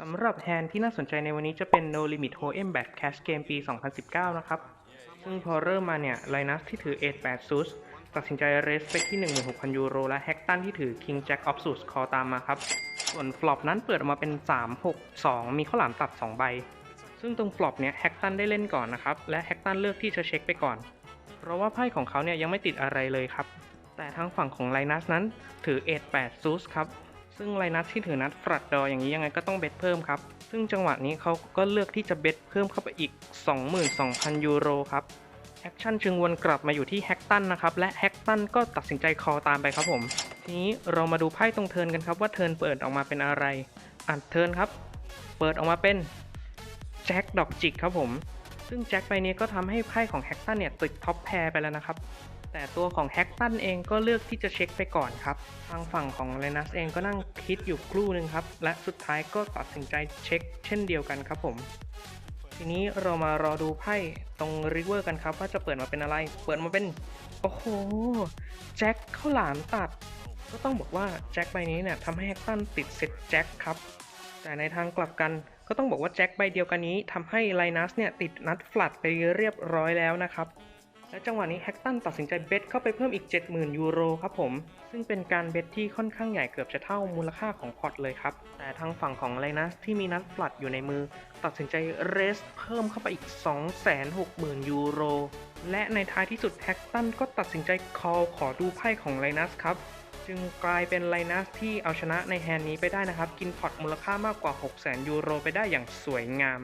สำหรับแฮนที่น่าสนใจในวันนี้จะเป็น No Limit Hoem Bat Cash Game ปี 2019 นะครับ ซึ่งพอเริ่มมาเนี่ยไลนัสที่ถือ8ซูสตัดสินใจเรสไปที่ 16,000 ยูโร และแฮกตันที่ถือ King Jack of Sus คอตามมาครับ ส่วนฟลอปนั้นเปิดออกมาเป็น 3 6 2 มีข้าวหลามตัด 2 ใบ ซึ่งตรงฟลอปเนี่ยแฮกตันได้เล่นก่อนนะครับ และแฮกตันเลือกที่จะเช็คไปก่อน เพราะว่าไพ่ของเขาเนี่ยยังไม่ติดอะไรเลยครับ แต่ทางฝั่งของไลนัสนั้นถือ8ซูสครับ ซึ่งไลนัสที่ถือนัดฟรัดดออย่างนี้ยังไงก็ต้องเบ็ดเพิ่มครับ ซึ่งจังหวะนี้เขาก็เลือกที่จะเบ็ดเพิ่มเข้าไปอีก 22,000 ยูโรครับแอคชั่นจึงวนกลับมาอยู่ที่แฮกตันนะครับ และแฮกตันก็ตัดสินใจคอตามไปครับผม ทีนี้เรามาดูไพ่ตรงเทิร์นกันครับว่าเทิร์นเปิดออกมาเป็นอะไร อ่านเทิร์นครับ เปิดออกมาเป็นแจ็คดอกจิกครับผม ซึ่งแจ็คใบนี้ก็ทำให้ไพ่ของแฮกตันเนี่ยติดท็อปแพรไปแล้วนะครับ แต่ตัวของแฮกตันเองก็เลือกที่จะเช็คไปก่อนครับ ทางฝั่งของเลนัสเองก็นั่งคิดอยู่ครู่หนึ่งครับ และสุดท้ายก็ตัดสินใจเช็คเช่นเดียวกันครับผม ทีนี้เรามารอดูไพ่ตรงริเวอร์กันครับ ว่าจะเปิดมาเป็นอะไร เปิดมาเป็น โอ้โห แจ็คข้าวหลามตัด ก็ต้องบอกว่าแจ็คใบนี้เนี่ยทำให้แฮกตันติดเซตแจ็คครับ แต่ในทางกลับกัน ก็ต้องบอกว่าแจ็คใบเดียวกันนี้ทำให้ไลนัสเนี่ยติดนัดฟลัดไปเรียบร้อยแล้วนะครับและจังหวะนี้แฮกตันตัดสินใจเบทเข้าไปเพิ่มอีก 70,000 ยูโรครับผม ซึ่งเป็นการเบทที่ค่อนข้างใหญ่เกือบจะเท่ามูลค่าของพอร์ตเลยครับ แต่ทางฝั่งของไลนัสที่มีนัดฟลัดอยู่ในมือ ตัดสินใจเรสเพิ่มเข้าไปอีก 260,000 ยูโร และในท้ายที่สุดแฮกตันก็ตัดสินใจ call ขอดูไพ่ของไลนัสครับ จึงกลายเป็นไลนัสที่เอาชนะในแฮนด์นี้ไปได้นะครับ กินพอร์ตมูลค่ามากกว่า 600,000 ยูโรไปได้อย่างสวยงาม